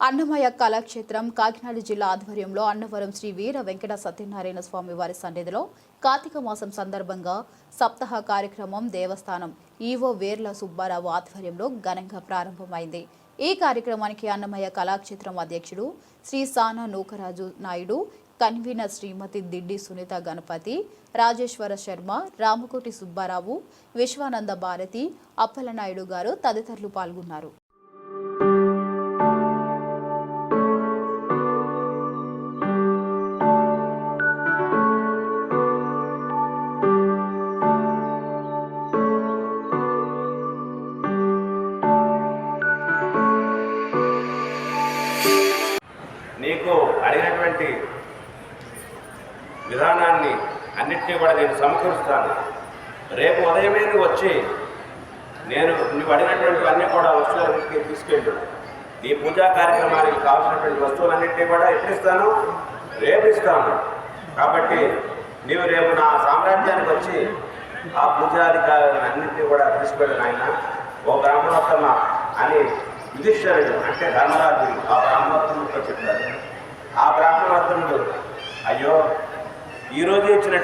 అన్నమయ్య కళాక్షేత్రం కాకినాడ జిల్లా ఆధ్వర్యంలో అన్నవరం శ్రీ వీర వెంకట సత్యనారాయణ స్వామి వారి సన్నిధిలో కార్తీక మాసం సందర్భంగా సప్తాహ కార్యక్రమం దేవస్థానం ఈవో వేర్ల సుబ్బారావు ఆధ్వర్యంలో ఘనంగా ప్రారంభమైంది. ఈ కార్యక్రమానికి అన్నమయ్య కళాక్షేత్రం అధ్యక్షుడు శ్రీ సానా నూకరాజు నాయుడు కన్వీనర్ శ్రీమతి దిడ్డి సునీత గణపతి రాజేశ్వర శర్మ రామకోటి సుబ్బారావు విశ్వానంద భారతి అప్పలనాయుడు గారు తదితరులు పాల్గొన్నారు. నీకు అడిగినటువంటి విధానాన్ని అన్నిటినీ కూడా నేను సమకూరుస్తాను. రేపు ఉదయమే నువ్వు వచ్చి నేను నువ్వు అడిగినటువంటి అన్నీ కూడా వస్తువులన్నింటినీ తీసుకెళ్ళు. నీ పూజా కార్యక్రమానికి కావాల్సినటువంటి వస్తువులన్నింటినీ కూడా ఎట్టిస్తాను? రేపు ఇస్తాను. కాబట్టి నీవు రేపు నా సామ్రాజ్యానికి వచ్చి ఆ పూజాధికారులన్నింటినీ కూడా తీసుకెళ్ళిన ఆయన ఓ బ్రాహ్మణోత్తమ అని యుధిష్ఠరుడు అంటే ధర్మరాజుడు. ఆ బ్రాహ్మణత్వంతో చెప్పారు ఆ బ్రాహ్మణత్వముడు అయ్యో ఈరోజు ఇచ్చినట్లు